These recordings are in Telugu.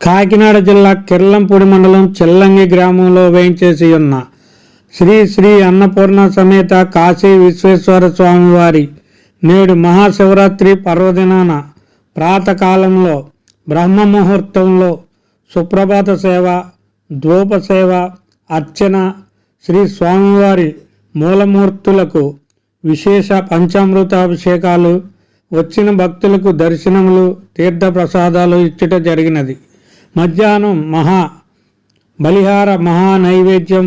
కాకినాడ జిల్లా కిర్లంపూడి మండలం చెల్లంగి గ్రామంలో వేయించేసి ఉన్న శ్రీ శ్రీ అన్నపూర్ణ సమేత కాశీ విశ్వేశ్వర స్వామివారి నేడు మహాశివరాత్రి పర్వదినాన ప్రాతకాలంలో బ్రహ్మ ముహూర్తంలో సుప్రభాత సేవ ధూప సేవ అర్చన శ్రీ స్వామివారి మూలమూర్తులకు విశేష పంచామృతాభిషేకాలు వచ్చిన భక్తులకు దర్శనములు తీర్థప్రసాదాలు ఇచ్చుట జరిగినది. మధ్యాహ్నం మహా బలిహార మహా నైవేద్యం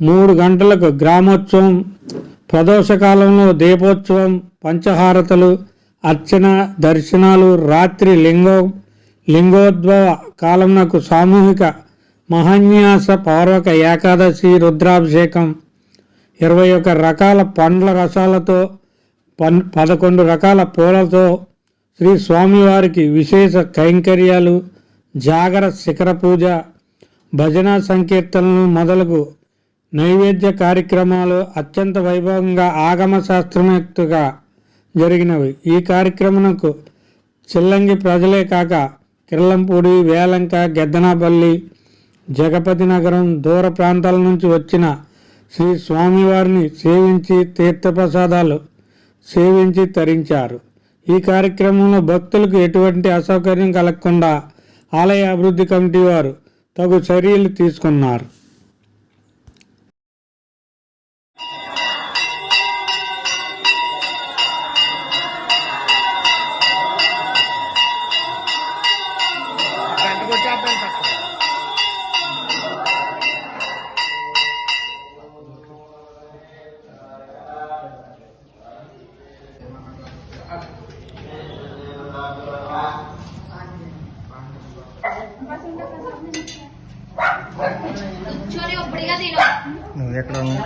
మూడు గంటలకు గ్రామోత్సవం ప్రదోషకాలంలో దీపోత్సవం పంచహారతలు అర్చన దర్శనాలు రాత్రి లింగో లింగోద్భవ కాలంనకు సామూహిక మహాన్యాస పౌర్వక ఏకాదశి రుద్రాభిషేకం. ఇరవై ఒక రకాల పండ్ల రసాలతో పన్ పదకొండు రకాల పూలతో శ్రీ స్వామివారికి విశేష కైంకర్యాలు జాగర శిఖర పూజ భజన సంకీర్తనలు మొదలగు నైవేద్య కార్యక్రమాలు అత్యంత వైభవంగా ఆగమ శాస్త్రమయుక్తగా జరిగినవి. ఈ కార్యక్రమంకు చిల్లంగి ప్రజలే కాక కిర్లంపూడి వేలంక గెద్దనాపల్లి జగపతి నగరం దూర ప్రాంతాల నుంచి వచ్చిన శ్రీ స్వామివారిని సేవించి తీర్థప్రసాదాలు సేవించి తరించారు. ఈ కార్యక్రమంలో భక్తులకు ఎటువంటి అసౌకర్యం కలగకుండా ఆలయ అభివృద్ధి కమిటీ వారు తగు చర్యలు తీసుకున్నారు. నువ్వు ఎక్కడ ఉన్నావు